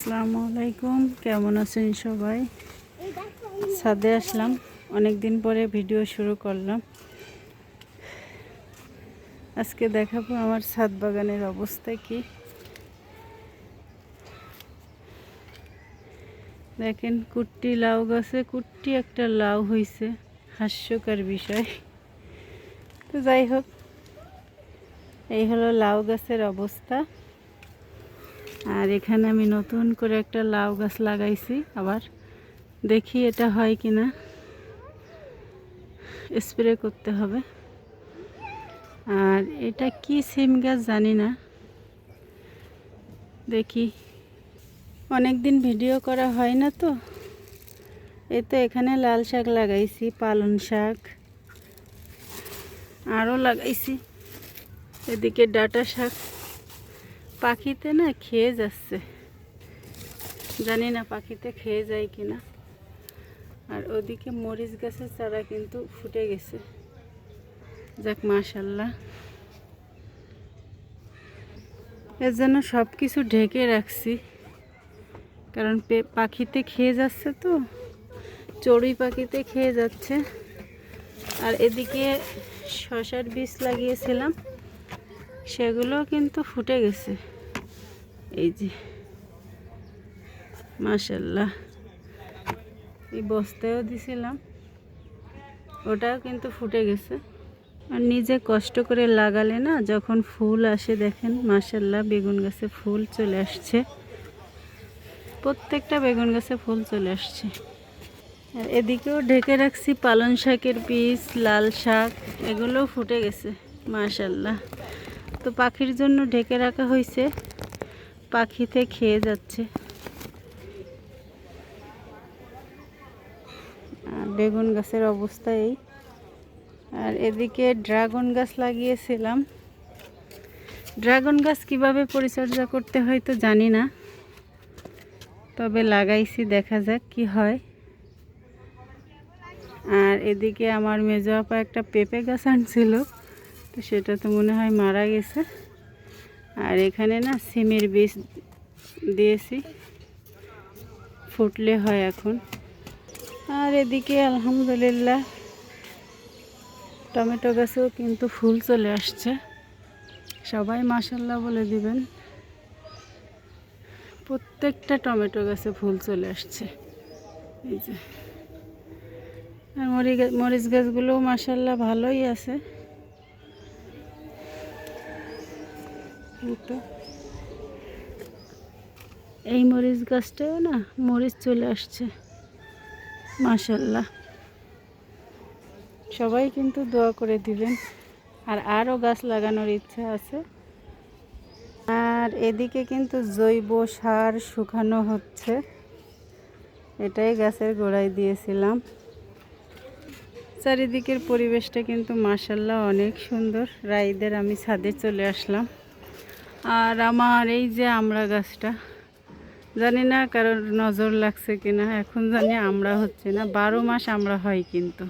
আসসালামু আলাইকুম। কেমন আছেন সবাই? ছাদে আসলাম। অনেক দিন পরে ভিডিও শুরু করলাম। আজকে দেখাবো আমার ছাদ বাগানের অবস্থা কি। দেখেন, কুট্টি লাউ গাছে, কুট্টি একটা লাউ হয়েছে হাস্যকর বিষয়। তো যাই হোক, এই হলো লাউ গাছের অবস্থা। আর এখানে আমি নতুন করে একটা লাউ গাছ লাগাইছি, আবার দেখি এটা হয় কি না স্প্রে করতে হবে। আর এটা কি সিম গাছ জানি না। দেখি। অনেক দিন ভিডিও করা হয় না তো। এই তো এখানে লাল শাক লাগাইছি পালন শাক। আরও লাগাইছি। এদিকে ডাটা শাক। পাখিতে না খেয়ে যাচ্ছে। জানি না পাখিতে খেয়ে যায় কি না আর ওদিকে মরিচ গাছের চারা কিন্তু ফুটে গেছে। যাক, মাশাল্লাহ। এর জন্য সব কিছু ঢেকে রাখছি। কারণ পাখিতে খেয়ে যাচ্ছে তো। চড়ুই পাখিতে খেয়ে যাচ্ছে। আর এদিকে শশার বীজ লাগিয়েছিলাম। সেগুলো কিন্তু ফুটে গেছে। এই যে মাশাল্লাহ এই বস্তায়ও দিছিলাম, ওটাও কিন্তু ফুটে গেছে। আর নিজে কষ্ট করে লাগালে না, যখন ফুল আসে দেখেন মাশাল্লাহ বেগুন গাছে ফুল চলে আসছে। প্রত্যেকটা বেগুন গাছে ফুল চলে আসছে। আর এদিকেও ঢেকে রাখছি পালং শাকের পিস লাল শাক, এগুলোও ফুটে গেছে মাশাল্লাহ তো পাখির জন্য ঢেকে রাখা হয়েছে। পাখিতে খেয়ে যাচ্ছে। বেগুন গাছের অবস্থা এই। আর এদিকে ড্রাগন গাছ লাগিয়েছিলাম। ড্রাগন গাছ কীভাবে পরিচর্যা করতে হয় তো জানি না। তবে লাগাইছি, দেখা যাক কি হয়। আর এদিকে আমার মেজো আপা একটা পেঁপে গাছ আনছিল। তো সেটা তো মনে হয় মারা গেছে। আর এখানে না সিমের বীজ দিয়েছি। ফুটলে হয় এখন। আর এদিকে আলহামদুলিল্লাহ টমেটো গাছেও কিন্তু ফুল চলে আসছে। সবাই মাসাল্লাহ বলে দিবেন। প্রত্যেকটা টমেটো গাছে ফুল চলে আসছে। এই যে। আর মরিচ গাছগুলোও মাসাল্লাহ ভালোই আছে। এই মরিচ গাছটাও না, মরিচ চলে আসছে। মাশাল্লাহ। সবাই কিন্তু দোয়া করে দিবেন। আর আরও গাছ লাগানোর ইচ্ছা আছে। আর এদিকে কিন্তু জৈব সার শুকানো হচ্ছে। এটাই গাছের গোড়ায় দিয়েছিলাম। চারিদিকের পরিবেশটা কিন্তু মাসাল্লাহ অনেক সুন্দর। রাইদের আমি ছাদে চলে আসলাম। আর আমার এই যে আমড়া গাছটা, জানি না কারোর নজর লাগছে কিনা, এখন জানি আমরা হচ্ছে না, বারো মাস আমরা হয় কিন্তু।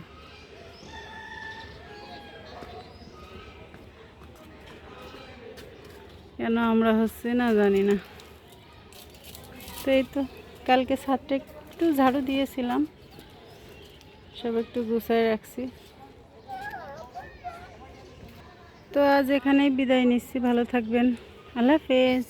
কেন আমরা হচ্ছে না জানি না। তো এই তো, কালকে ছাদটা একটু ঝাড়ু দিয়েছিলাম, সব একটু গুছায় রাখছি। তো আজ এখানেই বিদায় নিচ্ছি, ভালো থাকবেন। আল্লাহ হাফেজ।